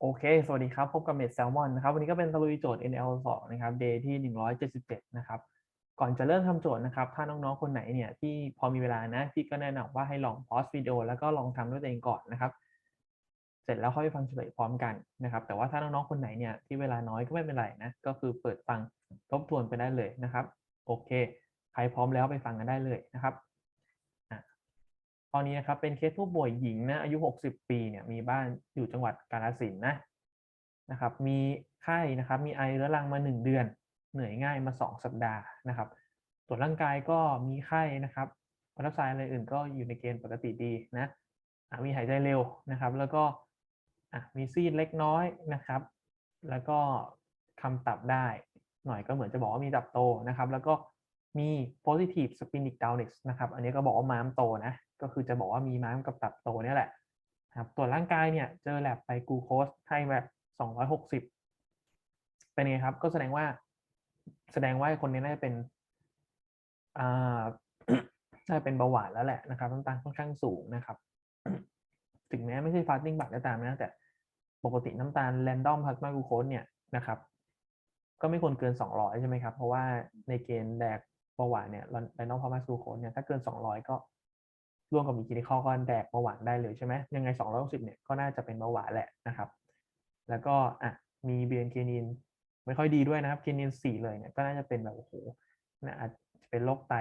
โอเค สวัสดีครับ พบกับเมดแซลมอนนะครับ วันนี้ก็เป็นตะลุยโจทย์ NL 2 นะครับ day ที่ 177 นะครับ ก่อนจะเริ่มทำโจทย์นะครับ ถ้าน้องๆ คนไหนเนี่ยที่พอมีเวลานะ พี่ก็แนะนำว่าให้ลองพอสวิดีโอแล้วก็ลองทำด้วยตัวเองก่อนนะครับ เสร็จแล้วค่อยไปฟังเฉลยพร้อมกันนะครับ แต่ว่าถ้าน้องๆ คนไหนเนี่ยที่เวลาน้อยก็ไม่เป็นไรนะ ก็คือเปิดฟังทบทวนไปได้เลยนะครับ โอเค ใครพร้อมแล้วไปฟังกันได้เลยนะครับ ตอนนี้นะครับเป็นเคสผู้ป่วยหญิงนะอายุ 60 ปีเนี่ยมีบ้านอยู่จังหวัดกาฬสินธุ์นะนะครับ มีไข้นะครับมีไอเรื้อรังมา 1 เดือน เหนื่อยง่ายมา 2 สัปดาห์นะครับตรวจร่างกายก็มีไข้นะครับวัตไซน์อะไรอื่นก็อยู่ในเกณฑ์ปกติดีนะมีหายใจเร็วนะครับ แล้วก็มีซีดเล็กน้อยนะครับ แล้วก็คำตับได้ หน่อยก็เหมือนจะบอกว่ามีตับโตนะครับ แล้วก็ มี positive splenic downess นะครับ อันนี้ก็บอกว่าม้ามโตนะ ก็คือจะบอกว่ามีม้ามกับตับโตเนี่ยแหละครับ ตรวจร่างกายเนี่ยเจอแลบไปกูโคสให้แบบ 260 เป็นไงครับ ก็แสดงว่า แสดงว่าคนนี้น่าจะเป็น อ่า น่าจะเป็นเบาหวานแล้วแหละนะครับ น้ำตาลค่อนข้างสูงนะครับ ถึงแม้ไม่ใช่ฟาสติ้งบัตก็ตามนะ แต่ปกติน้ำตาล random plasma glucose เนี่ยนะครับ ก็ไม่ควรเกิน 200 ใช่ไหมครับ เพราะว่าในเกณฑ์แดก เบาหวานเนี่ย random plasma glucose เนี่ยถ้าเกิน 200 ก็ร่วมกับมีกินิคอลก็แดกเบาหวานได้เลยใช่ไหมยังไง 260เนี่ยก็น่าจะเป็นเบาหวานแหละนะครับ แล้วก็อะมีเบียนเคนินไม่ค่อยดีด้วยนะครับเคนิน4เลยเนี่ยก็น่าจะเป็นแบบโอ้โหนะอาจจะเป็นโรคไต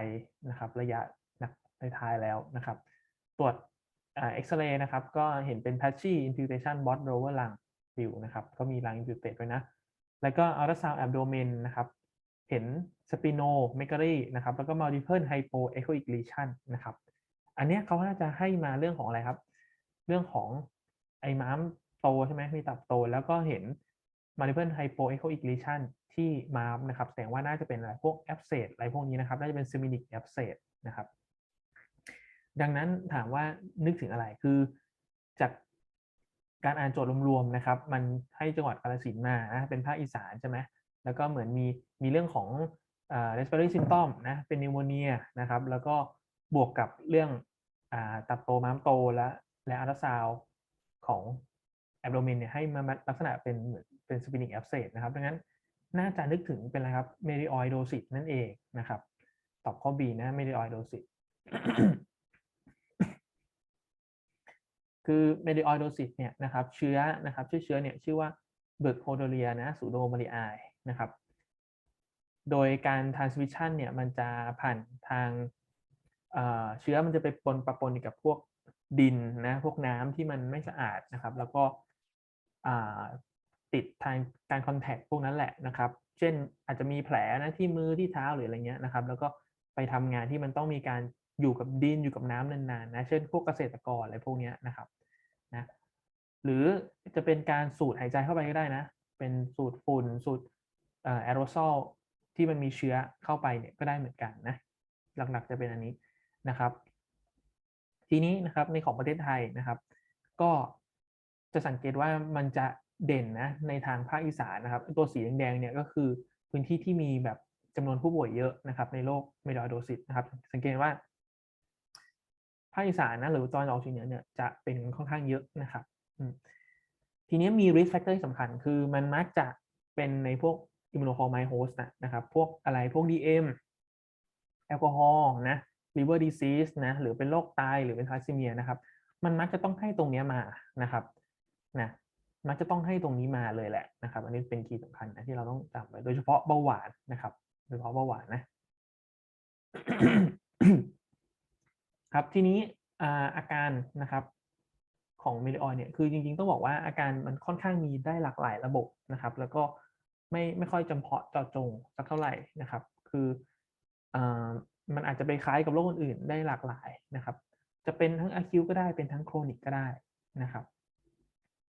นะครับ ระยะนักท้ายแล้วนะครับ ตรวจอ่าเอ็กซเรย์นะครับ ก็เห็นเป็น patchy infiltration bot lower lung view นะครับ ก็มี lung infiltrate ด้วยนะ แล้วก็ ultrasound abdomen นะครับ เห็น splenomegaly นะครับ แล้วก็ multiple hypoechoic lesion นะครับ อันนี้เขาน่าจะให้มาเรื่องของอะไรครับ เรื่องของไอ้ม้ามโตใช่ไหมมีตับโต แล้วก็เห็น multiple hypoechoic lesion ที่ม้ามนะครับ แสดงว่าน่าจะเป็นอะไรพวก abscess อะไรพวกนี้นะครับ น่าจะเป็น seminal abscess นะครับ ดังนั้นถามว่านึกถึงอะไรคือจากการอ่านโจทย์รวมๆนะครับ มันให้จังหวัดกาฬสินธุ์มานะเป็นภาคอีสานใช่ไหม แล้วก็เหมือนมีมีเรื่องของ respiratory symptom นะ เป็นนิวโมเนียนะครับ แล้วก็บวกกับเรื่องอ่าตับโตม้ามโตและและอัลตราซาวของแอบโดเมนเนี่ยให้มาลักษณะเป็นเหมือนเป็นสปินิกแอ s เซ s นะครับดังนั้นน่าจะนึกถึงเป็นอะไรครับเมริออยโดซิสนั่นเองนะครับ ตอบข้อ B นะเมริออยโดซิสคือเมริออยโดซิสเนี่ยนะครับเชื้อนะครับชื่อเชื้อเนี่ยชื่อว่าเบิร์กโฮโดเรียนะสูโดมาริไอ นะครับ โดยการ transmission เนี่ยมันจะผ่านทางเชื้อมันจะไปปนประปนกับพวกดินนะพวกน้ำที่มันไม่สะอาดนะครับ แล้วก็ติดทางการคอนแทคพวกนั้นแหละนะครับ เช่นอาจจะมีแผลนะที่มือที่เท้าหรืออะไรเงี้ยนะครับ แล้วก็ไปทำงานที่มันต้องมีการอยู่กับดินอยู่กับน้ำนานๆนะ เช่นพวกเกษตรกรอะไรพวกนี้นะครับนะหรือจะเป็นการสูดหายใจเข้าไปก็ได้นะ เป็นสูดฝุ่นสูด แอโรซอลที่มันมีเชื้อเข้าไปเนี่ยก็ได้เหมือนกันนะหลักๆจะเป็นอันนี้นะครับ ทีนี้นะครับในของประเทศไทยนะครับ ก็จะสังเกตว่ามันจะเด่นนะในทางภาคอีสานนะครับ ตัวสีแดงๆเนี่ยก็คือพื้นที่ที่มีแบบจำนวนผู้ป่วยเยอะนะครับในโรคเมดอยโดซิสนะครับ สังเกตว่าภาคอีสานนะหรือตอนออกเฉียงเหนือเนี่ยจะเป็นค่อนข้างเยอะนะครับทีนี้มี risk factor ที่สำคัญคือมันมักจะเป็นในพวก immunocompromised host นะครับ พวกอะไรพวก DM แอลกอฮอล์นะ liver disease นะ หรือเป็นโรคไตหรือเป็นทาซิเมียนะครับ มันมักจะต้องให้ตรงนี้มานะครับนะมักจะต้องให้ตรงนี้มาเลยแหละนะครับ อันนี้เป็นคีย์สำคัญนะที่เราต้องจำไว้โดยเฉพาะเบาหวานนะครับ โดยเฉพาะเบาหวานนะ ครับทีนี้อาการนะครับของเมลิออยเนี่ยคือจริงๆ ต้องบอกว่าอาการมันค่อนข้างมีได้หลากหลายระบบนะครับ แล้วก็ ไม่ไม่ค่อยจำเพาะเจาะจงสักเท่าไหร่นะครับ คือมันอาจจะไปคล้ายกับโรคอื่นได้หลากหลายนะครับ จะเป็นทั้งอะคิวก็ได้เป็นทั้งโครนิกก็ได้นะครับ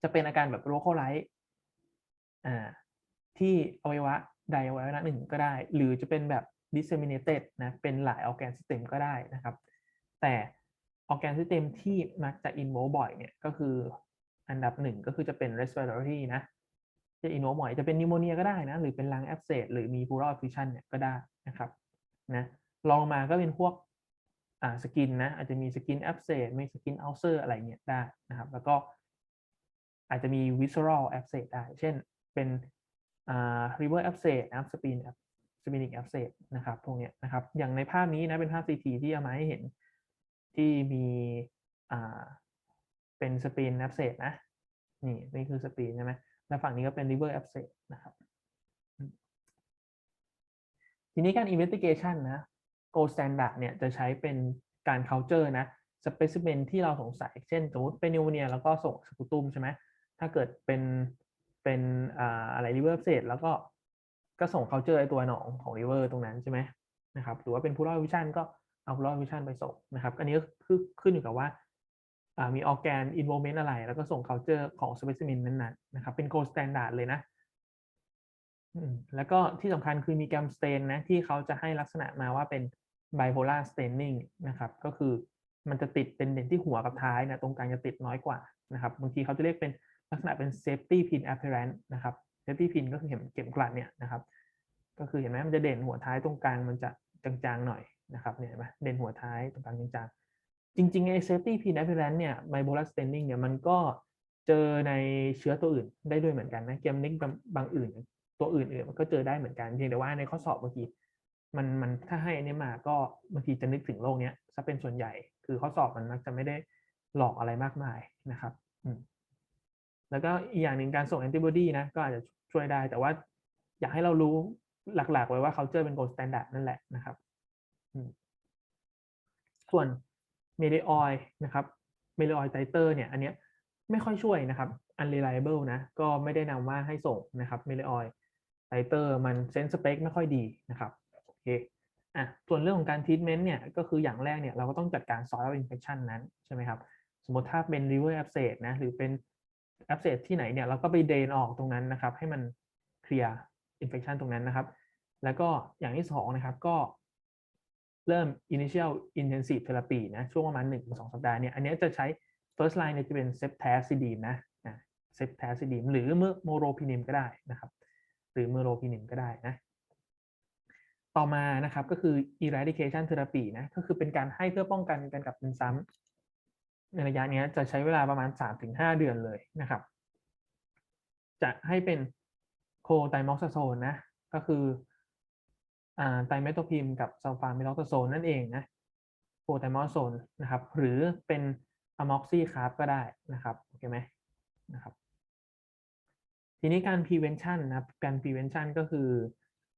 จะเป็นอาการแบบโรคไลท์อ่าที่อวัยวะใดอวัยวะหนึ่งก็ได้ หรือจะเป็นแบบ disseminated นะเป็นหลายออแกนซิสเต็มก็ได้นะครับ แต่ออแกนซิสเต็มที่มักจะ involve บ่อยเนี่ยก็คืออันดับหนึ่งก็คือจะเป็น respiratory นะ จะ involve บ่อยจะเป็นนิโมเนียก็ได้นะ หรือเป็น lung abscess หรือมี pleural effusion เนี่ยก็ได้นะครับนะลองมาก็เป็นพวกอ่าสกินนะ อาจจะมีสกินแอปเซดมีสกินอัลเซอร์อะไรเงี้ยได้นะครับ แล้วก็อาจจะมี visceral abscess ได้ เช่นเป็นอ่า river abscess นะครับ spleen splenic abscess นะครับพวกเนี้ยนะครับ อย่างในภาพนี้นะ เป็นภาพ CT ที่เอามาให้เห็นที่มีอ่าเป็น spleen abscess นะ นี่ นี่คือ spleen ใช่ไหม แล้วฝั่งนี้ก็เป็น river abscess นะครับทีนี้การ investigation นะ gold standard เนี่ยจะใช้เป็นการ culture นะ specimen ที่เราสงสัย เช่นสมมติเป็นนิวเนียแล้วก็ส่งสกูตุมใช่ไหมถ้าเกิดเป็นเป็นอะไร river abscess แล้วก็ก็ส่ง culture ไอตัวหนองของ river ตรงนั้นใช่ไหมนะครับหรือว่าเป็น plural vision ก็เอา plural vision ไปส่งนะครับ อันนี้ก็คือขึ้นอยู่กับว่า มี organ involvement อะไร แล้วก็ส่ง culture ของ specimen นั้นๆนะครับ เป็น gold standard เลยนะแล้วก็ที่สำคัญคือมีแกรมสเตนนะ ที่เขาจะให้ลักษณะมาว่าเป็น bipolar staining นะครับ ก็คือมันจะติดเป็นเด่นที่หัวกับท้ายนะ ตรงกลางจะติดน้อยกว่านะครับ บางทีเขาจะเรียกเป็นลักษณะเป็น safety pin appearance นะครับ safety pin ก็คือเข็มเข็มกลัดเนี่ยนะครับ ก็คือเห็นไหมมันจะเด่นหัวท้ายตรงกลางมันจะจางๆหน่อยนะครับ เนี่ยเห็นไหมเด่นหัวท้ายตรงกลางจางๆ จริงๆไอ้ safety pin appearance เนี่ย bipolar staining เนี่ยมันก็เจอในเชื้อตัวอื่นได้ด้วยเหมือนกันนะเกมนิกบางอื่น ตัวอื่นๆมันก็เจอได้เหมือนกันเพียงแต่ว่าในข้อสอบบางทีมันมันถ้าให้อันนี้มาก็บางทีจะนึกถึงโรคเนี้ยซะเป็นส่วนใหญ่ คือข้อสอบมันมักจะไม่ได้หลอกอะไรมากมายนะครับอืมแล้วก็อีกอย่างหนึ่งการส่งแอนติบอดีนะก็อาจจะช่วยได้ แต่ว่าอยากให้เรารู้หลักๆ ไว้ว่าเขาเจอเป็น gold standard นั่นแหละนะครับอืมส่วน เม d ออยนะครับเม d ออยไตเตอร์เนี่ยอันเนี้ยไม่ค่อยช่วยนะครับ unreliable นะก็ไม่ได้นำว่าให้ส่งนะครับเม d ออยไตเตอร์มันเซนสเปคไม่ค่อยดีนะครับโอเคอะส่วนเรื่องของการ treatment เนี่ยก็คืออย่างแรกเนี่ยเราก็ต้องจัดการ soil infection นั้นใช่ไหมครับสมมติถ้าเป็น river abscess นะหรือเป็น abscess ที่ไหนเนี่ยเราก็ไปเดนออกตรงนั้นนะครับ ให้มันเคลียร์ infection ตรงนั้นนะครับ แล้วก็อย่างที่สองนะครับก็ เริ่ม initial intensive therapy นะช่วงประมาณ1-2 สัปดาห์เนี่ยอันนี้จะใช้ first line เนี่ยจะเป็น ceftazidime นะนะ ceftazidime หรือเมื่อ moropinim ก็ได้นะครับ หรือ meropinim ก็ได้นะ ต่อมานะครับก็คือ eradication therapy นะก็คือเป็นการให้เพื่อป้องกันการกลับเป็นซ้ำในระยะนี้จะใช้เวลาประมาณ 3-5 เดือนเลยนะครับ จะให้เป็นโคไตมอกซาโซนนะก็คือ ไตเมโทพิมกับซัลฟาเมทอกซาโซนนั่นเองนะโคไตมอกโซนนะครับ หรือเป็นอะม็อกซี่คาร์บก็ได้นะครับโอเคไหมนะครับทีนี้การ prevention นะครับการ prevention ก็คือ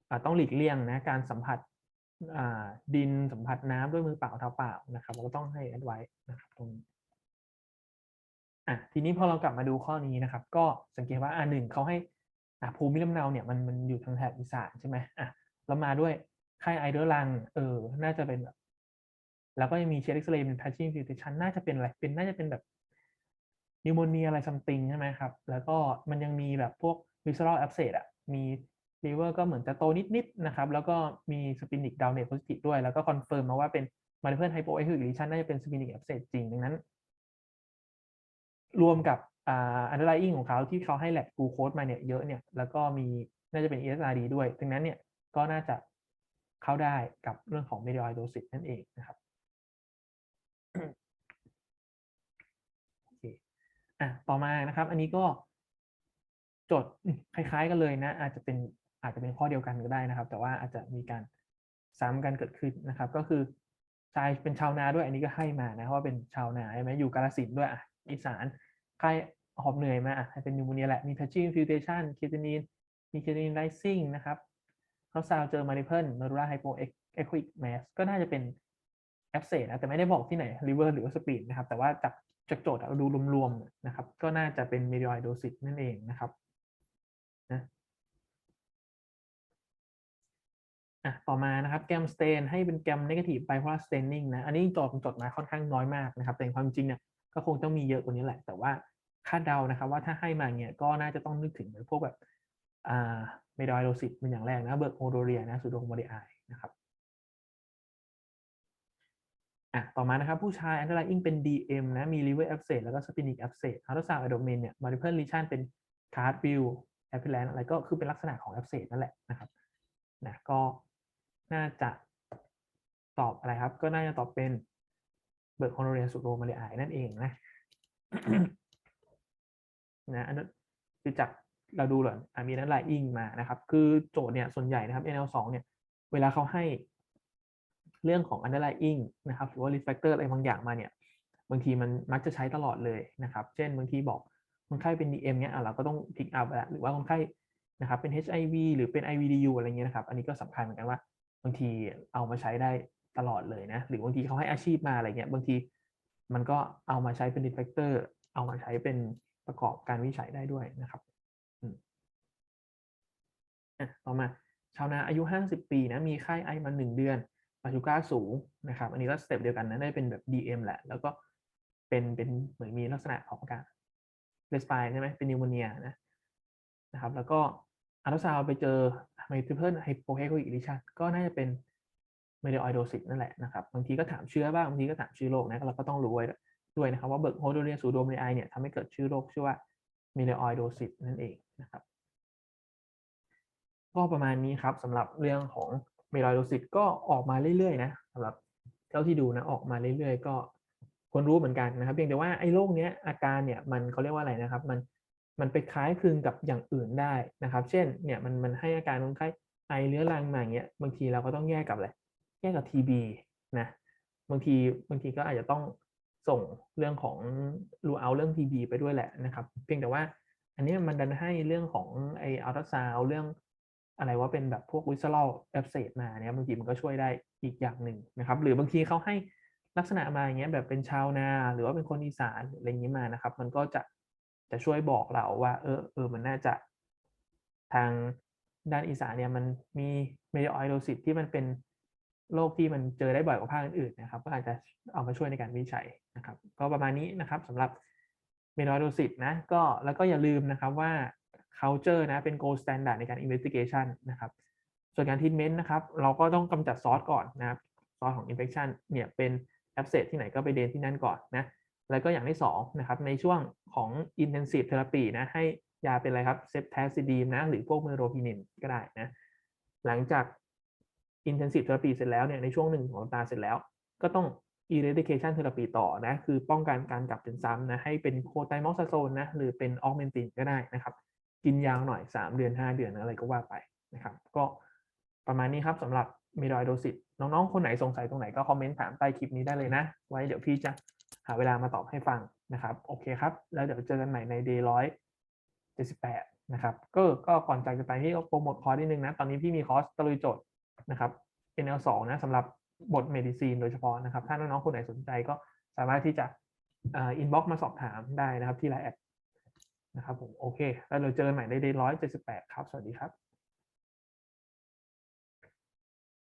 อต้องหลีกเลี่ยงนะการสัมผัสดินสัมผัสน้ำด้วยมือเปล่าเท้าเปล่านะครับเราก็ต้องให้แอดไว้นะครับตรงนี้อะทีนี้พอเรากลับมาดูข้อนี้นะครับ ก็สังเกตว่าอ่าหนึ่งเขาให้อะภูมิลำเนาเนี่ยมันมันอยู่ทางแถบอีสานใช่ไหมอะ เรามาด้วยไข้ไอเดอร์ลัง เออ น่าจะเป็นแบบแล้วก็ยังมีเชสเอ็กซ์เรย์เป็นทัชชิ่งฟิวเทชันน่าจะเป็นอะไร เป็นน่าจะเป็นแบบนิวโมเนียอะไรซัมติงใช่ไหมครับ แล้วก็มันยังมีแบบพวกวิส c อ r a l abscess อะ มีลิเวอร์ก็เหมือนจะโตนิดๆนะครับ แล้วก็มีสปินิกดาวเนตโพซิทีฟด้วย แล้วก็คอนเฟิร์มมาว่าเป็นมาริเพิลไฮโปไอฮิลิชันน่าจะเป็นสปินิกแอบเซตจริงดังนั้น รวมกับอ่าอันเดอร์ไลอิงของเขาที่เขาให้แลบกูโค้ดมาเนี่ยเยอะเนี่ย แล้วก็มีน่าจะเป็น ESRD ด้วย ดังนั้นเนี่ย ก็น่าจะเข้าได้กับเรื่องของ m e d i o i d o s i s นั่นเองนะครับโอเคอะต่อมานะครับ อันนี้ก็จดคล้ายๆกันเลยนะ อาจจะเป็นอาจจะเป็นข้อเดียวกันก็ได้นะครับ แต่ว่าอาจจะมีการซ้ำกันเกิดขึ้นนะครับ ก็คือชายเป็นชาวนาด้วย อันนี้ก็ให้มานะว่าเป็นชาวนาใช่ไหมอยู่กาลสินด้วยอะอีสานใครหอบเหนื่อยมาอะให้เป็นนิวโมเนียแหละมีทัชชิ่งฟิวเทชันเคทานีนมีเคทานีนไลซิ่งนะครับ เขาซาวเจอมาริเพิลมารูราไฮโปเอ็กควิกแมสก็น่าจะเป็นแอปเซนะแต่ไม่ได้บอกที่ไหนลิเวอร์หรือว่าสปีดนะครับ แต่ว่าจากจากโจทย์เราดูรวมๆนะครับ ก็น่าจะเป็นเมดิออยโดซิสนั่นเองนะครับนะอะต่อมานะครับแกมสเตนให้เป็นแกมเนกาทีฟไบโพลาร์สเตนนิ่งนะอันนี้จดจดมาค่อนข้างน้อยมากนะครับ แต่ความจริงเนี่ยก็คงต้องมีเยอะกว่านี้แหละ แต่ว่าคาดเดานะครับว่าถ้าให้มาเนี่ยก็น่าจะต้องนึกถึงพวกแบบอ่า เมดอยโดซิตเป็นอย่างแรกนะเบิร์กโมโดเรียนะซูโดโมเดไอนะครับอะต่อมานะครับ ผู้ชายอันตรายอิงเป็น DM นะ มี liver abscess แล้วก็ splenic abscess อัลตราซาวด์อะโดเมนเนี่ย multiple lesion เป็น card view appearance อะไรก็คือเป็นลักษณะของ abscess นั่นแหละนะครับนะก็น่าจะตอบอะไรครับ ก็น่าจะตอบเป็นเบิร์กโมโดเรียซูโดโมเดไอนั่นเองนะนะอันนั้นคือจาก เราดูหรออะมีนั้นไลอิงมานะครับ คือโจทย์เนี่ยส่วนใหญ่นะครับ NL2 เนี่ยเวลาเขาให้เรื่องของ underlying นะครับหรือว่า risk factor อะไรบางอย่างมาเนี่ยบางทีมันมักจะใช้ตลอดเลยนะครับ เช่นบางทีบอกคนไข้เป็น DM เนี่ยอะเราก็ต้อง pick up แล้วหรือว่าคนไข้นะครับเป็น HIV หรือเป็น IVDU อะไรเงี้ยนะครับ อันนี้ก็สำคัญเหมือนกันว่า บางทีเอามาใช้ได้ตลอดเลยนะ หรือบางทีเขาให้อาชีพมาอะไรเงี้ยบางทีมันก็เอามาใช้เป็น risk factor เอามาใช้เป็นประกอบการวิจัยได้ด้วยนะครับอืมอะ ต่อมาชาวนาอายุ 50 ปีนะมีไข้ไอมา 1 เดือนปาชูก้าสูงนะครับ อันนี้ก็สเต็ปเดียวกันนะได้เป็นแบบ DM แหละ แล้วก็เป็นเป็นเหมือนมีลักษณะของการเรสปายใช่ไหมเป็นนิวโมเนียนะนะครับ แล้วก็อัลตราซาวไปเจอ multiple hypoechoic lesion ก็น่าจะเป็น m e d i o i d o s i s นั่นแหละนะครับ บางทีก็ถามเชื้อบ้างบางทีก็ถามชื่อโรคนะเราก็ต้องรู้ไว้ด้วยนะครับ ว่าเบิร์กโฮโดเรียซูโดมไอเนี่ยทำให้เกิดชื่อโรคชื่อว่า m e d i o i d o s i s นั่นเองนะครับ ก็ประมาณนี้ครับสำหรับเรื่องของเมลอยโดซิตก็ออกมาเรื่อยๆนะสำหรับเท่าที่ดูนะออกมาเรื่อยๆ ก็คนรู้เหมือนกันนะครับ เพียงแต่ว่าไอ้โรคเนี้ยอาการเนี่ยมันเขาเรียกว่าอะไรนะครับ มันมันไปคล้ายคลึงกับอย่างอื่นได้นะครับ เช่นเนี่ยมันมันให้อาการคนไข้ไอเรื้อรังมาอย่างเงี้ยบางทีเราก็ต้องแยกกับอะไรแยกกับ TB นะบางทีบางทีก็อาจจะต้องส่งเรื่องของรูเอาเรื่อง TB ไปด้วยแหละนะครับ เพียงแต่ว่าอันนี้มันดันให้เรื่องของไออัลตราซาวเรื่อง อะไรว่าเป็นแบบพวกวิส c ล r แอ s เซ t มาเนี่ยบางทีมันก็ช่วยได้อีกอย่างหนึ่งนะครับ หรือบางทีเขาให้ลักษณะมาอย่างเงี้ยแบบเป็นชาวนา หรือว่าเป็นคนอีสานออะไรอย่างนี้มานะครับ มันก็จะจะช่วยบอกเราว่า เออเออมันน่าจะ ทางด้านอีสานเนี่ยมันมีเมดิออยโดซิตที่มันเป็นโรคที่มันเจอได้บ่อยกว่าภาคอื่นๆนะครับ ก็อาจจะเอามาช่วยในการวิจัยนะครับ ก็ประมาณนี้นะครับสำหรับเมดิออยโดซิตนะก็แล้วก็อย่าลืมนะครับว่า culture นะเป็น gold standard ในการ investigation นะครับ ส่วนการ treatment นะครับ เราก็ต้องกำจัดซอสก่อนนะครับซอสของ infection เนี่ยเป็น abscess ที่ไหนก็ไปเดนที่นั่นก่อนนะแล้วก็อย่างที่2นะครับในช่วงของ intensive therapy นะให้ยาเป็นอะไรครับ ceftazidime นะหรือพวกเมโรพินินก็ได้นะหลังจาก intensive therapy เสร็จแล้วเนี่ยในช่วงหนึ่งของตาเสร็จแล้ว ก็ต้อง eradication therapy ต่อนะคือป้องกันการกลับเป็นซ้ำนะให้เป็นโคไตมอสโซนนะหรือเป็นออกเมนตินก็ได้นะครับ กินยาวหน่อย 3 เดือน 5 เดือนอะไรก็ว่าไปนะครับ ก็ประมาณนี้ครับสำหรับเมดอยโดซิตน้องๆ คนไหนสงสัยตรงไหนก็คอมเมนต์ถามใต้คลิปนี้ได้เลยนะ ไว้เดี๋ยวพี่จะหาเวลามาตอบให้ฟังนะครับ โอเคครับ แล้วเดี๋ยวเจอกันใหม่ใน day ร้อยเจ็ดสิบแปดนะครับก็ก็ก่อนจากจะไปพี่ก็โปรโมทคอร์สนิดนึงนะ ตอนนี้พี่มีคอร์สตะลุยโจทย์นะครับ NL2 นะสำหรับบทเมดิซีนโดยเฉพาะนะครับ ถ้าน้องๆ คนไหนสนใจก็สามารถที่จะอินบ็อกซ์มาสอบถามได้นะครับที่ไลน์แอด นะครับผมโอเค แล้วเราเจอกันใหม่ในเดย์ร้อยเจ็ดสิบแปดครับ สวัสดีครับ